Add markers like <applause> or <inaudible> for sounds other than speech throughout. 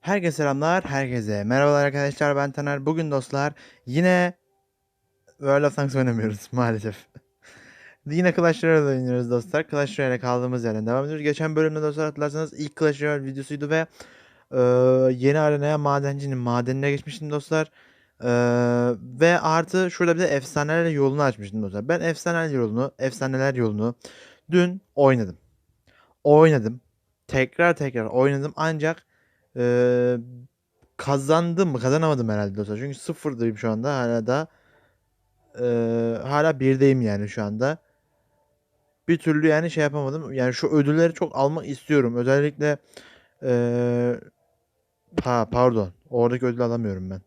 Herkese selamlar, herkese merhabalar arkadaşlar ben Taner. Bugün dostlar yine World of Tanks oynamıyoruz <laughs> maalesef. yine Clash Royale oynuyoruz dostlar. Clash Royale'e kaldığımız yerden devam ediyoruz. Geçen bölümde dostlar hatırlarsanız ilk Clash Royale videosuydu ve e, yeni arenaya madencinin madenine geçmiştim dostlar. E, ve artı şurada bir de efsaneler yolunu açmıştım dostlar. Ben efsaneler yolunu, efsaneler yolunu dün oynadım. Oynadım. Tekrar tekrar oynadım ancak ee, kazandım mı? Kazanamadım herhalde dostlar. Çünkü sıfırdayım şu anda. Hala da ee, hala birdeyim yani şu anda. Bir türlü yani şey yapamadım. Yani şu ödülleri çok almak istiyorum. Özellikle ee, ha pardon. Oradaki ödülü alamıyorum ben.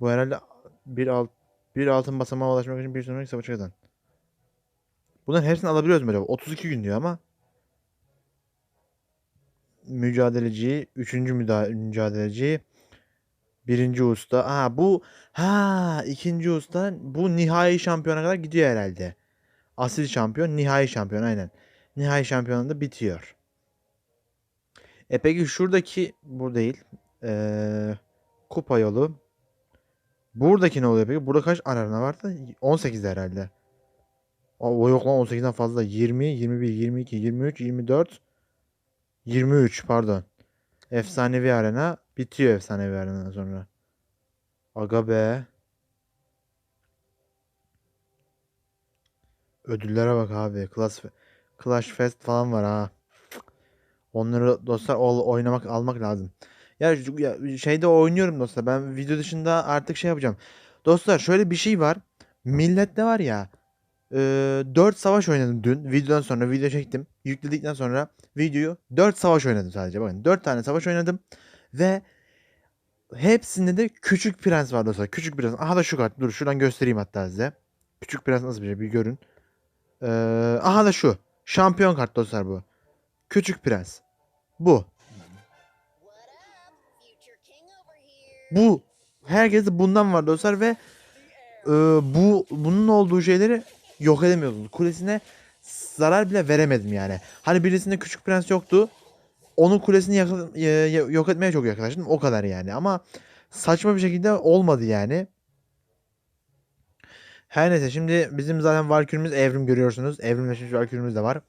Bu herhalde bir alt bir altın basamağa ulaşmak için bir sonraki savaşı kazan. Bunların hepsini alabiliyoruz mu acaba? 32 gün diyor ama mücadeleci, üçüncü müda mücadeleci, birinci usta. Ha bu ha ikinci usta bu nihai şampiyona kadar gidiyor herhalde. Asil şampiyon, nihai şampiyon aynen. Nihai şampiyonunda bitiyor. E peki şuradaki bu değil. Ee, kupa yolu. Buradaki ne oluyor peki? Burada kaç arena vardı? 18 herhalde. O yok lan 18'den fazla. 20, 21, 22, 23, 24, 23 pardon. Efsanevi arena bitiyor efsanevi arenadan sonra. Aga be. Ödüllere bak abi. Clash, Clash Fest falan var ha. Onları dostlar oynamak almak lazım. Ya, ya şeyde oynuyorum dostlar. Ben video dışında artık şey yapacağım. Dostlar şöyle bir şey var. Millette var ya. e, 4 savaş oynadım dün. Videodan sonra video çektim. Yükledikten sonra videoyu 4 savaş oynadım sadece. Bakın 4 tane savaş oynadım. Ve hepsinde de Küçük Prens var dostlar. Küçük Prens. Aha da şu kart. Dur şuradan göstereyim hatta size. Küçük Prens nasıl bir şey bir görün. Ee, aha da şu. Şampiyon kart dostlar bu. Küçük Prens. Bu. Bu. Herkeste bundan var dostlar ve e, bu bunun olduğu şeyleri yok edemiyordunuz. Kulesine zarar bile veremedim yani. Hani birisinde küçük prens yoktu. Onun kulesini yakın, e, yok etmeye çok yaklaştım. O kadar yani. Ama saçma bir şekilde olmadı yani. Her neyse şimdi bizim zaten Valkyrie'miz evrim görüyorsunuz. Evrimleşmiş Valkyrie'miz de var.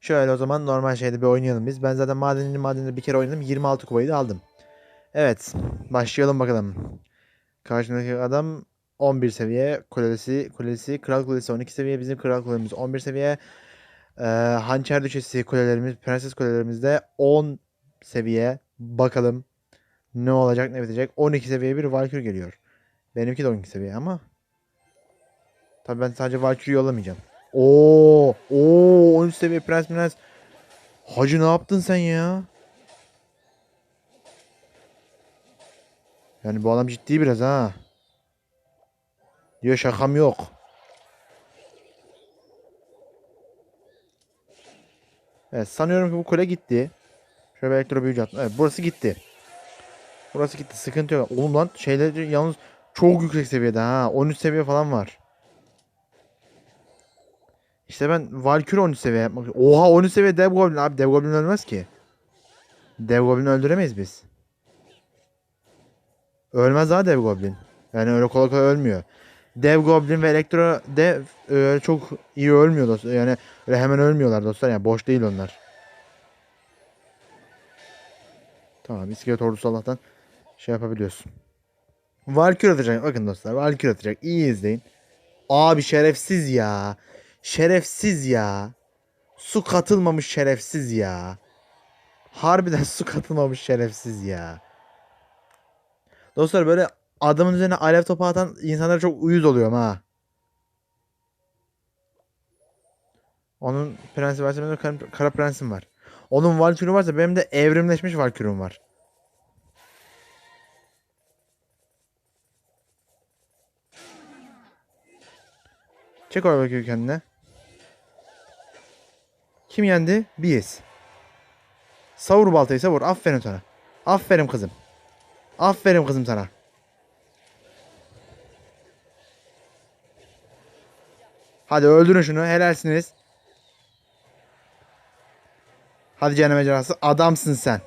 Şöyle o zaman normal şeyde bir oynayalım biz. Ben zaten madenli madeninde bir kere oynadım. 26 kupayı da aldım. Evet. Başlayalım bakalım. Karşımdaki adam 11 seviye. Kulesi, kulesi, kral kulesi 12 seviye. Bizim kral kulemiz 11 seviye. Ee, hançer düşesi kulelerimiz, prenses kulelerimiz de 10 seviye. Bakalım ne olacak ne bitecek. 12 seviye bir Valkyrie geliyor. Benimki de 12 seviye ama. Tabii ben sadece Valkyrie yollamayacağım. Oo, oo 13 seviye prens prens. Hacı ne yaptın sen ya? Yani bu adam ciddi biraz ha. Diyor şakam yok. Evet sanıyorum ki bu kule gitti. Şöyle bir elektro büyücü attım. Evet burası gitti. Burası gitti. Sıkıntı yok. Oğlum lan şeyleri yalnız çok yüksek seviyede ha. 13 seviye falan var. İşte ben Valkyrie 13 seviye yapmak Oha 13 seviye Dev Goblin. Abi Dev Goblin ölmez ki. Dev Goblin'i öldüremeyiz biz. Ölmez daha Dev Goblin. Yani öyle kolay kolay ölmüyor. Dev Goblin ve Elektro Dev öyle çok iyi ölmüyor dostlar. Yani öyle hemen ölmüyorlar dostlar. Yani boş değil onlar. Tamam iskelet ordusu Allah'tan şey yapabiliyorsun. Valkyrie atacak. Bakın dostlar Valkyrie atacak. İyi izleyin. Abi şerefsiz ya. Şerefsiz ya. Su katılmamış şerefsiz ya. Harbiden <laughs> su katılmamış şerefsiz ya. Dostlar böyle adamın üzerine alev topu atan insanlara çok uyuz oluyorum ha. Onun prensi varsa benim de kara, kara prensim var. Onun Valkyrie varsa benim de evrimleşmiş Valkyrie'm var. Çek o Valkyrie kendine. Kim yendi? Biz. Savur baltayı savur. Aferin sana. Aferin kızım. Aferin kızım sana. Hadi öldürün şunu. Helalsiniz. Hadi cehennem ejderhası. Adamsın sen.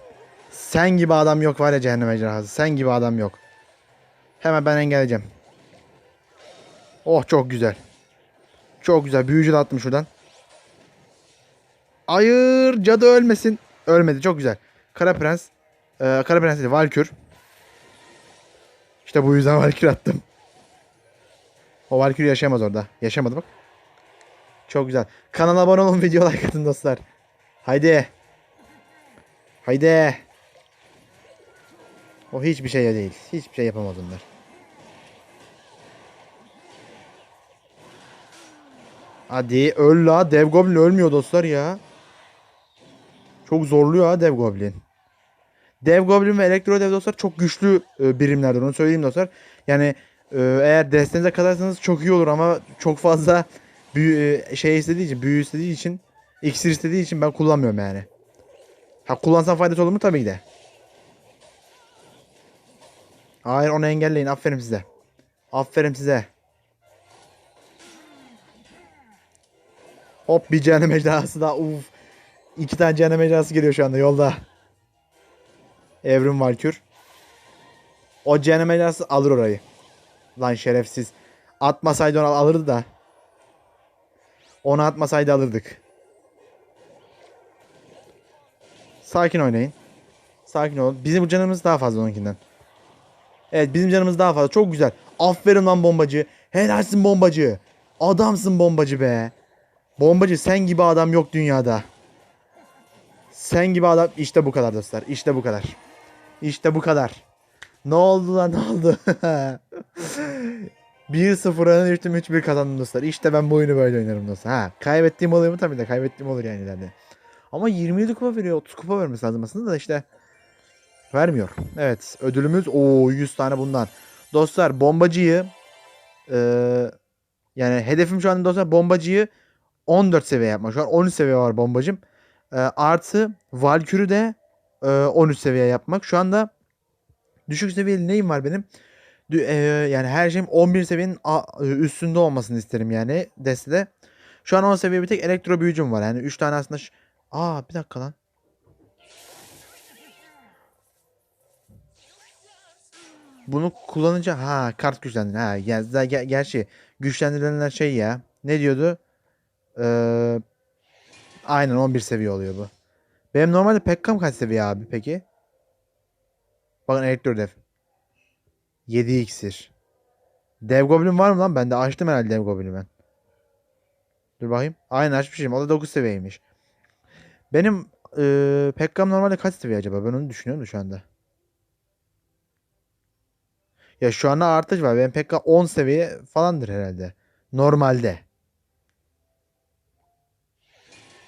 Sen gibi adam yok var ya cehennem ejderhası. Sen gibi adam yok. Hemen ben engelleyeceğim. Oh çok güzel. Çok güzel. Büyücü de attım şuradan. Hayır cadı ölmesin. Ölmedi çok güzel. Kara Prens. Ee, Kara Prens değil Valkür. İşte bu yüzden Valkür attım. O Valkür yaşayamaz orada. Yaşamadı bak. Çok güzel. Kanala abone olun video like atın dostlar. Haydi. Haydi. O hiçbir şey değil. Hiçbir şey yapamaz. Hadi öl la. Dev Goblin ölmüyor dostlar ya. Çok zorluyor ha Dev Goblin. Dev Goblin ve Elektro Dev dostlar çok güçlü e, birimlerdir. Onu söyleyeyim dostlar. Yani e, eğer destenize katarsanız çok iyi olur ama çok fazla büyü, e, şey istediği için, büyü istediği için, iksir istediği için ben kullanmıyorum yani. Ha kullansam faydası olur mu? Tabii ki de. Hayır onu engelleyin. Aferin size. Aferin size. Hop bir cehennem ejderhası daha. Uf. İki tane cehennem ejderhası geliyor şu anda yolda. Evrim Valkür. O cehennem ejderhası alır orayı. Lan şerefsiz. Atmasaydı onu alırdı da. Onu atmasaydı alırdık. Sakin oynayın. Sakin olun. Bizim canımız daha fazla onunkinden. Evet bizim canımız daha fazla. Çok güzel. Aferin lan bombacı. Helalsin bombacı. Adamsın bombacı be. Bombacı sen gibi adam yok dünyada. Sen gibi adam işte bu kadar dostlar. İşte bu kadar. İşte bu kadar. Ne oldu lan ne oldu? <laughs> 1-0 öne düştüm 3-1 kazandım dostlar. İşte ben bu oyunu böyle oynarım dostlar. Ha, kaybettiğim oluyor mu tabii de kaybettiğim olur yani ileride. Ama 27 kupa veriyor. 30 kupa vermesi lazım aslında da işte. Vermiyor. Evet ödülümüz o 100 tane bundan. Dostlar bombacıyı eee, yani hedefim şu anda dostlar bombacıyı 14 seviye yapmak. Şu an 13 seviye var bombacım. Eee, artı Valkür'ü de eee, 13 seviye yapmak. Şu anda düşük seviyeli neyim var benim? Eee, yani her şeyim 11 seviyenin a- üstünde olmasını isterim yani destede. Şu an 10 seviye bir tek elektro büyücüm var. Yani 3 tane aslında Aa bir dakika lan. Bunu kullanınca ha kart güçlendir. Ha ger ger gerçi güçlendirilenler şey ya. Ne diyordu? Ee, aynen 11 seviye oluyor bu. Benim normalde Pekkam kaç seviye abi peki? Bakın elektro dev. 7 iksir. Dev Goblin var mı lan? Ben de açtım herhalde Dev Goblin'i ben. Dur bakayım. Aynen açmışım. O da 9 seviyeymiş. Benim eee Pekkam normalde kaç seviye acaba? Ben onu düşünüyorum da şu anda. Ya şu anda artış var. Benim Pekka 10 seviye falandır herhalde. Normalde.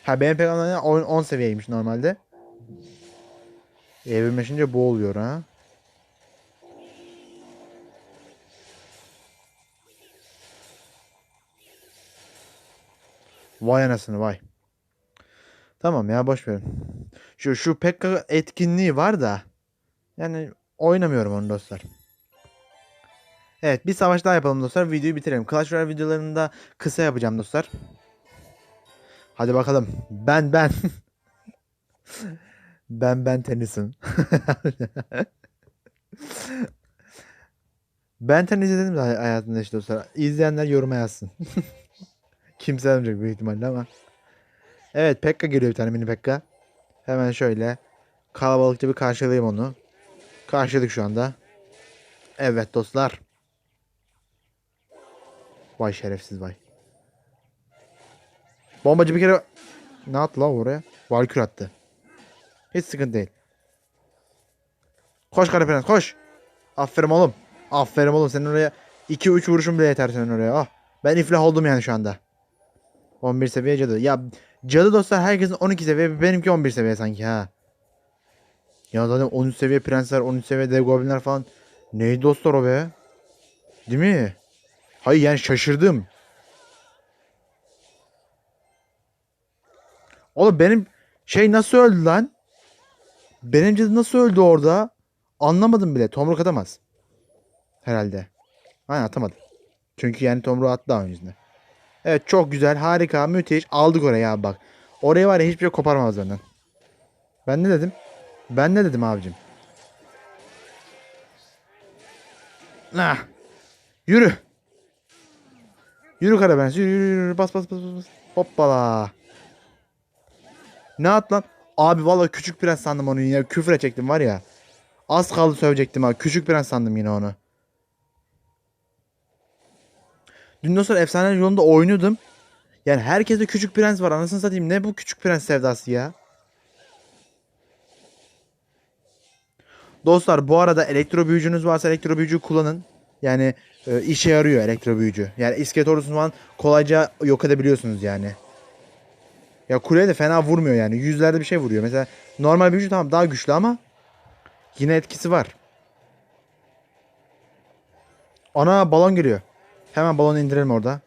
Ha benim Pekkam normalde 10, 10 seviyeymiş normalde. Evrimleşince bu oluyor ha. Vay anasını vay. Tamam ya boş verin. Şu şu Pekka etkinliği var da yani oynamıyorum onu dostlar. Evet bir savaş daha yapalım dostlar. Videoyu bitirelim. Clash Royale videolarını da kısa yapacağım dostlar. Hadi bakalım. Ben ben. <laughs> ben ben Tennyson. <laughs> ben Ten izledim hayatımda işte dostlar. İzleyenler yoruma yazsın. <laughs> Kimse yazmayacak büyük ihtimalle ama. Evet Pekka geliyor bir tane mini Pekka. Hemen şöyle kalabalıkça bir karşılayayım onu. Karşıladık şu anda. Evet dostlar. Vay şerefsiz vay. Bombacı bir kere ne attı lan oraya? Valkür attı. Hiç sıkıntı değil. Koş kara prens koş. Aferin oğlum. Aferin oğlum senin oraya 2-3 vuruşun bile yeter senin oraya. Ah. Ben iflah oldum yani şu anda. 11 seviye cadı. Ya cadı dostlar herkesin 12 seviye benimki 11 seviye sanki ha. Ya zaten 13 seviye prensler 13 seviye dev goblinler falan. Neydi dostlar o be? Değil mi? Hayır yani şaşırdım. Oğlum benim şey nasıl öldü lan? Benim cadı nasıl öldü orada? Anlamadım bile. Tomruk atamaz. Herhalde. Aynen atamadı. Çünkü yani Tomruk attı daha öncesinde. Evet çok güzel. Harika. Müthiş. Aldık oraya abi bak. Oraya var ya hiçbir şey koparmaz benden. Ben ne dedim? Ben ne dedim abicim? Nah. Yürü. Yürü Karabenz. Yürü, yürü, yürü. Bas bas bas bas. Hoppala. Ne at lan? Abi vallahi küçük prens sandım onu yine. Küfre çektim var ya. Az kaldı sövecektim ha. Küçük prens sandım yine onu. Dün dostlar efsane yolunda oynuyordum. Yani herkeste küçük prens var. Anasını satayım. Ne bu küçük prens sevdası ya? Dostlar bu arada elektro büyücünüz varsa elektro büyücüyü kullanın. Yani e, işe yarıyor elektro büyücü. Yani iskelet ordusunu falan kolayca yok edebiliyorsunuz yani. Ya kuleye de fena vurmuyor yani. Yüzlerde bir şey vuruyor. Mesela normal büyücü tamam daha güçlü ama yine etkisi var. Ana balon geliyor. Hemen balonu indirelim orada.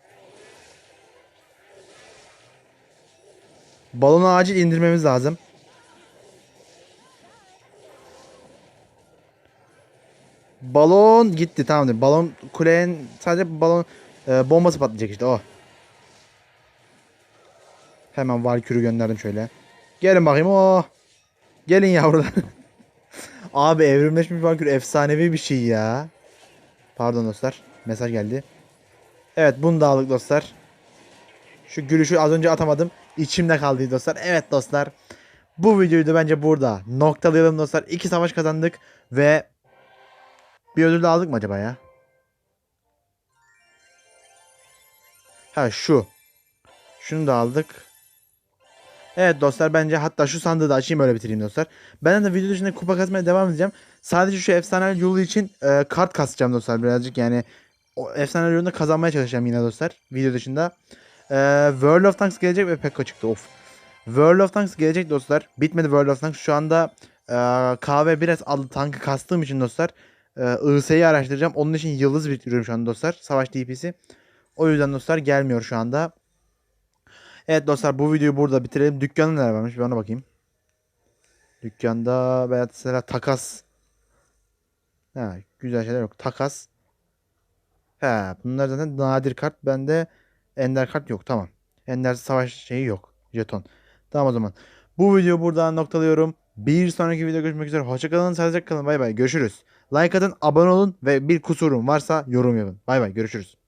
Balonu acil indirmemiz lazım. Balon gitti tamamdır. Balon kulenin sadece balon e, bombası patlayacak işte o. Hemen Valkyrie'yi gönderdim şöyle. Gelin bakayım o. Gelin yavrular. <laughs> Abi evrimleşmiş Valkyrie efsanevi bir şey ya. Pardon dostlar. Mesaj geldi. Evet bunu da aldık dostlar. Şu gülüşü az önce atamadım. İçimde kaldı dostlar. Evet dostlar. Bu videoyu da bence burada noktalayalım dostlar. İki savaş kazandık ve bir ödül de aldık mı acaba ya? Ha şu. Şunu da aldık. Evet dostlar bence hatta şu sandığı da açayım öyle bitireyim dostlar. Ben de video dışında kupa kasmaya devam edeceğim. Sadece şu efsane yolu için e, kart kasacağım dostlar birazcık yani. O efsane yolunda kazanmaya çalışacağım yine dostlar video dışında. E, World of Tanks gelecek ve Pekka çıktı of. World of Tanks gelecek dostlar. Bitmedi World of Tanks. Şu anda e, KV biraz adlı tankı kastığım için dostlar. E, IS'yi araştıracağım. Onun için yıldız biriktiriyorum şu anda dostlar. Savaş DP'si. O yüzden dostlar gelmiyor şu anda. Evet dostlar bu videoyu burada bitirelim. Dükkanda neler varmış bir ona bakayım. Dükkanda mesela takas. Ha, güzel şeyler yok. Takas. He, bunlar zaten nadir kart. Bende ender kart yok. Tamam. Ender savaş şeyi yok. Jeton. Tamam o zaman. Bu videoyu buradan noktalıyorum. Bir sonraki videoda görüşmek üzere. Hoşçakalın. Sağlıcakla kalın. Bay bay. Görüşürüz. Like atın, abone olun ve bir kusurum varsa yorum yapın. Bay bay. Görüşürüz.